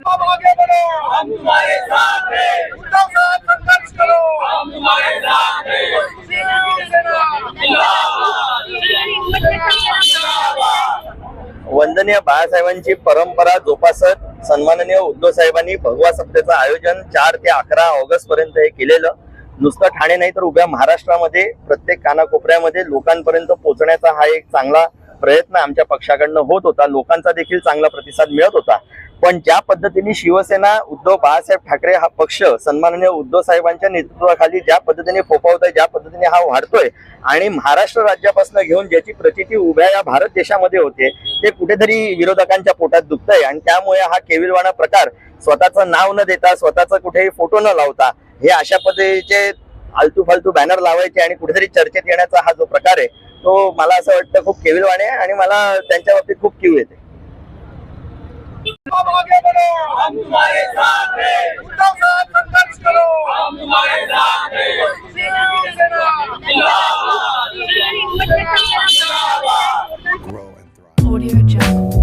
करो हम तुम्हारे साथ हैं उद्धव साहब संघर्ष करो हम तुम्हारे साथ हैं वंदनीय बाळासाहेबांची परंपरा जोपासत सन्माननीय उद्धव साहेबांनी भगवा सप्त्याचं आयोजन चार ते अकरा ऑगस्ट पर्यंत हे केलेलं. नुसतं ठाणे नाही तर उभ्या महाराष्ट्रामध्ये प्रत्येक कानाकोपऱ्यामध्ये लोकांपर्यंत पोहोचण्याचा हा एक चांगला प्रयत्न आमच्या पक्षाकडनं होत होता. लोकांचा देखील चांगला प्रतिसाद मिळत होता. पण ज्या पद्धतीने शिवसेना उद्धव बाळासाहेब ठाकरे हा पक्ष सन्माननीय उद्धव साहेबांच्या नेतृत्वाखाली ज्या पद्धतीने फोफावतोय ज्या पद्धतीने हा वाढतोय आणि महाराष्ट्र राज्यापासून घेऊन ज्याची प्रचिती उभ्या या भारत देशामध्ये होते ते कुठेतरी विरोधकांच्या पोटात दुखतंय आणि त्यामुळे हा केविलवाणा प्रकार स्वतःचं नाव न देता स्वतःचा कुठेही फोटो न लावता हे अशा पद्धतीचे आलतू फालतू बॅनर लावायचे आणि कुठेतरी चर्चेत येण्याचा हा जो प्रकार आहे तो मला असं वाटतं खूप केविलवाणे आहे आणि मला त्यांच्या बाबतीत खूप किव येते. हम तुम्हारे साथ हैं उनका साथ संघर्ष करो हम तुम्हारे साथ हैं Audio Jungle.